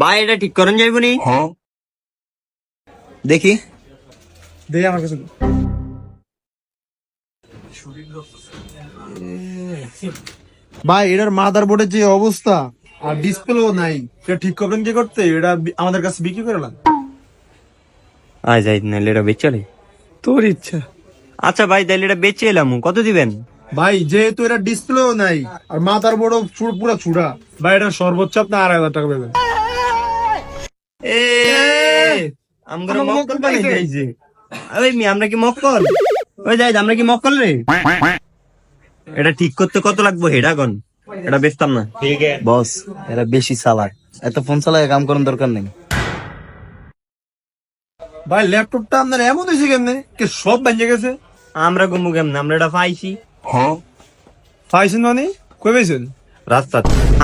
ভাই এটা ঠিক করেন যাইব নি? দেখি। দেখি আমার কাছে। ভাই এটার মাদার বোর্ডের যে অবস্থা আর ডিসপ্লেও নাই। এটা ঠিক করবেন কি করতে? এটা আমাদের কাছে বিক্রি করে নেন আয় যাই নাহলে এটা বেচে রে। তোর ইচ্ছা। আচ্ছা ভাই তাহলে এটা বেচে এলাম। কত দিবেন? ভাই যেহেতু এটা ডিসপ্লেও নাই আর মাদার বোর্ডও পুরো ছুড়া ভাই এটা সর্বোচ্চ আপনি আড়াই হাজার টাকা দেবেন এ আমরা মক্কল বানাই যাইছে আরে মি আমরা কি মক্কল? ওই যাই আমরা কি মক্কল রে? এটা ঠিক করতে কত লাগবে হেডা কোন? এটা বেচতাম না। বস এরা বেশি চালাক। এত ফোন চালায় কাম করার দরকার নেই। ভাই ল্যাপটপটা আপনার এমন হয়েছে কেমনে? কে সব ভেঙে গেছে? আমরা গুমু কেমন? আমরা এটা পাইছি পাইছেন মানে? কই পাইছেন? রাস্তা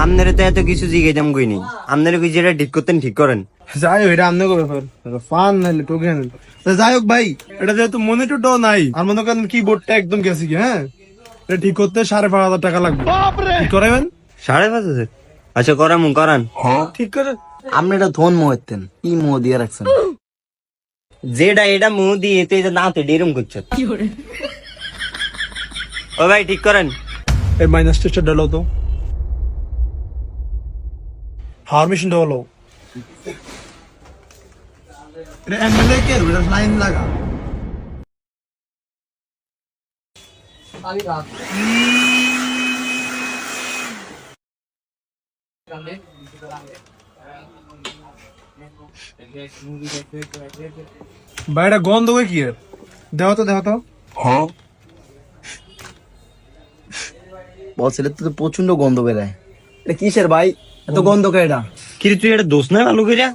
আপনারে তো এত কিছু জিগে যাম কই নেই আপনারে কই যেটা ঠিক করতেন ঠিক করেন। যাই হোক এটা আমনে করে ব্যাপার ফান নাইলে টোকে নেন যাই হোক ভাই এটা যেহেতু মনিটরটাও নাই আর মনে করেন কিবোর্ডটা একদম গেছে কি হ্যাঁ? এটা ঠিক করতে সাড়ে পাঁচ হাজার টাকা লাগবে। ঠিক করাবেন সাড়ে পাঁচ হাজার? আচ্ছা করামু করান। ঠিক করে। আপনি এটা ধন মোহেতেন কি মোহ দিয়ে রাখছেন। যেটা এটা মুহ দিয়ে তো এটা দাঁতে ডেরম করছে ও ভাই ঠিক করেন। এই মাইনাস টেস্টার ডালো তো। হাওয়ার মেশিনটা হলো এটা এমএলএ কে এটা লাইন লাগা। বাইরে গন্ধ হয়ে কি এর? দেহ তো দেহ তো। বস এটা তো প্রচণ্ড গন্ধ বেরায়। এটা কিসের ভাই? এত গন্ধ কে এটা? কিরে তুই এটা দোষ না ভালো করিয়া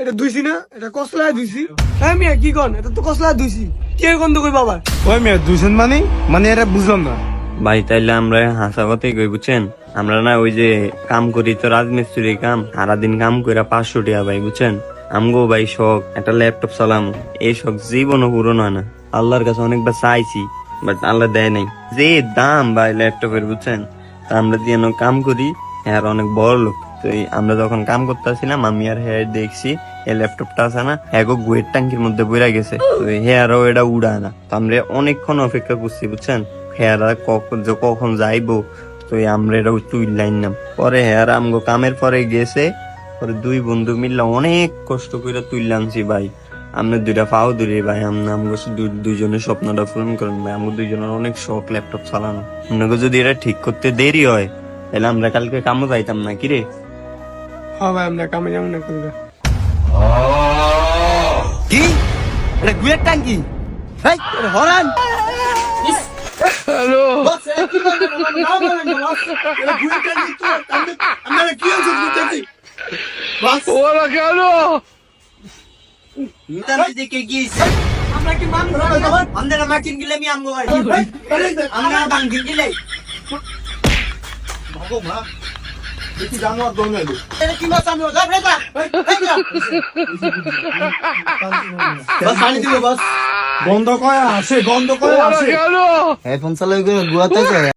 এটা দুইছি না? এটা কসলায় দুইছি। হ্যাঁ মিয়া কি কন? এটা তো কসলায় দুইছি। কে গন্ধ কই বাবা ওই মিয়া দুইছেন মানে? মানে এটা বুঝলাম না। ভাই তাইলে আমরা হাসা কথাই কই বুঝছেন? আমরা না ওই যে কাম করি তো রাজমিস্ত্রি কাম সারাদিন কাম কইরা পাঁচশো টাকা ভাই বুঝছেন? আমগো ভাই শখ একটা ল্যাপটপ চালাম। এই শখ জীবনও পূরণ হয় না। আল্লাহর কাছে অনেকবার চাইছি বাট আল্লাহ দেয় নাই। যে দাম ভাই ল্যাপটপের বুঝছেন? তা আমরা যেন কাম করি আর অনেক বড় লোক। তো আমরা যখন কাম করতেছিলাম, আমি আর হ্যাঁ দেখছি, এই ল্যাপটপটা আছে না, এগো গুয়ের ট্যাঙ্কির মধ্যে বইরা গেছে। তো হেয়ারও এটা উড়ায় না। তো আমরা অনেকক্ষণ অপেক্ষা করছি, বুঝছেন? হেয়ারা কখন যে কখন যাইবো, তো আমরা এটা তুইলাইন নাম। পরে হেয়ার আমগো কামের পরে গেছে, পরে দুই বন্ধু মিললে অনেক কষ্ট করে তুইলামছি ভাই। আমরা দুইটা পাও দূরে ভাই, আমরা আমগো দুইজনের স্বপ্নটা পূরণ করেন ভাই। আমার দুইজনের অনেক শখ ল্যাপটপ চালানো। আপনাকে যদি এটা ঠিক করতে দেরি হয় তাহলে আমরা কালকে কামও যাইতাম না কি রে? হ্যাঁ ভাই আমরা কামে যাব না করবে কি? এটা গুয়ের ট্যাঙ্কি? হেই, এটা হরান! আমরা কি মানুষ আমরা মাটিন গিলে আমি আমগো আমরা বাঙ্গিন গিলে। জানোয়ার দল নাইলো গন্ধ কয় আসে গন্ধ কয় আসে। এই ফোন চালায় গুয়াতে